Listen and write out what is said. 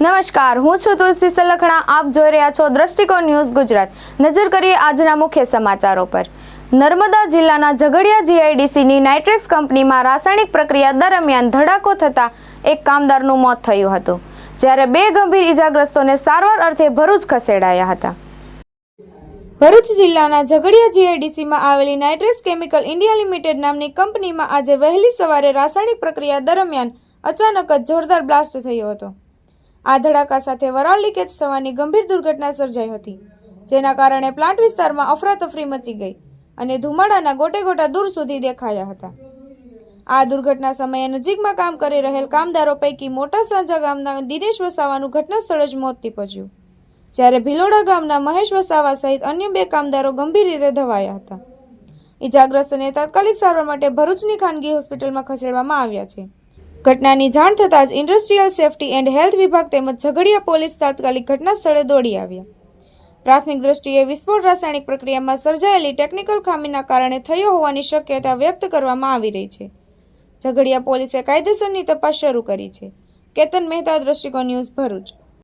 નમસ્કાર, હું છું તુલસી સલખણા. આપ જોઈ રહ્યા છો દ્રષ્ટિકોણ ન્યૂઝ ગુજરાત. નજર કરીએ આજના મુખ્ય સમાચારો પર. નર્મદા જિલ્લાના ઝઘડિયા જીઆઈડીસીની નાઇટ્રેક્સ કંપનીમાં રાસાયણિક પ્રક્રિયા દરમિયાન ધડાકો થતાં એક કામદારનું મોત થયું હતું, જ્યારે બે ગંભીર ઇજાગ્રસ્તોને સારવાર અર્થે ભરૂચ ખસેડાયા હતા. ભરૂચ જિલ્લાના ઝઘડિયા જીઆઈડીસીમાં આવેલી નાઇટ્રેક્સ કેમિકલ ઇન્ડિયા લિમિટેડ નામની કંપનીમાં આજે વહેલી સવારે રાસાયણિક પ્રક્રિયા દરમિયાન અચાનક જ જોરદાર બ્લાસ્ટ થયો હતો. આ ધડાકા સાથે વરાળ લીકેજ થવાની ગંભીર દુર્ઘટના સર્જાઈ હતી, જેના કારણે પ્લાન્ટ વિસ્તારમાં અફરાતફરી મચી ગઈ અને ધુમાડાના ગોટે ગોટા દૂર સુધી દેખાયા હતા. આ દુર્ઘટના સમયે નજીકમાં કામ કરી રહેલ કામદારો પૈકી મોટા સાંજા ગામના દિનેશ વસાવાનું ઘટના સ્થળે જ મોત નીપજ્યું, જ્યારે ભિલોડા ગામના મહેશ વસાવા સહિત અન્ય બે કામદારો ગંભીર રીતે ધવાયા હતા. ઇજાગ્રસ્તને તાત્કાલિક સારવાર માટે ભરૂચની ખાનગી હોસ્પિટલમાં ખસેડવામાં આવ્યા છે. ઘટનાની જાણ થતાં જ ઇન્ડસ્ટ્રીયલ સેફટી એન્ડ હેલ્થ વિભાગ તેમજ ઝઘડિયા પોલીસ તાત્કાલિક ઘટના સ્થળે દોડી આવ્યા. પ્રાથમિક દ્રષ્ટિએ વિસ્ફોટ રાસાયણિક પ્રક્રિયામાં સર્જાયેલી ટેકનિકલ ખામીના કારણે થયો હોવાની શક્યતા વ્યક્ત કરવામાં આવી રહી છે. ઝઘડિયા પોલીસે કાયદેસરની તપાસ શરૂ કરી છે. કેતન મહેતા, દ્રષ્ટિકોણ ન્યૂઝ ભરૂચ.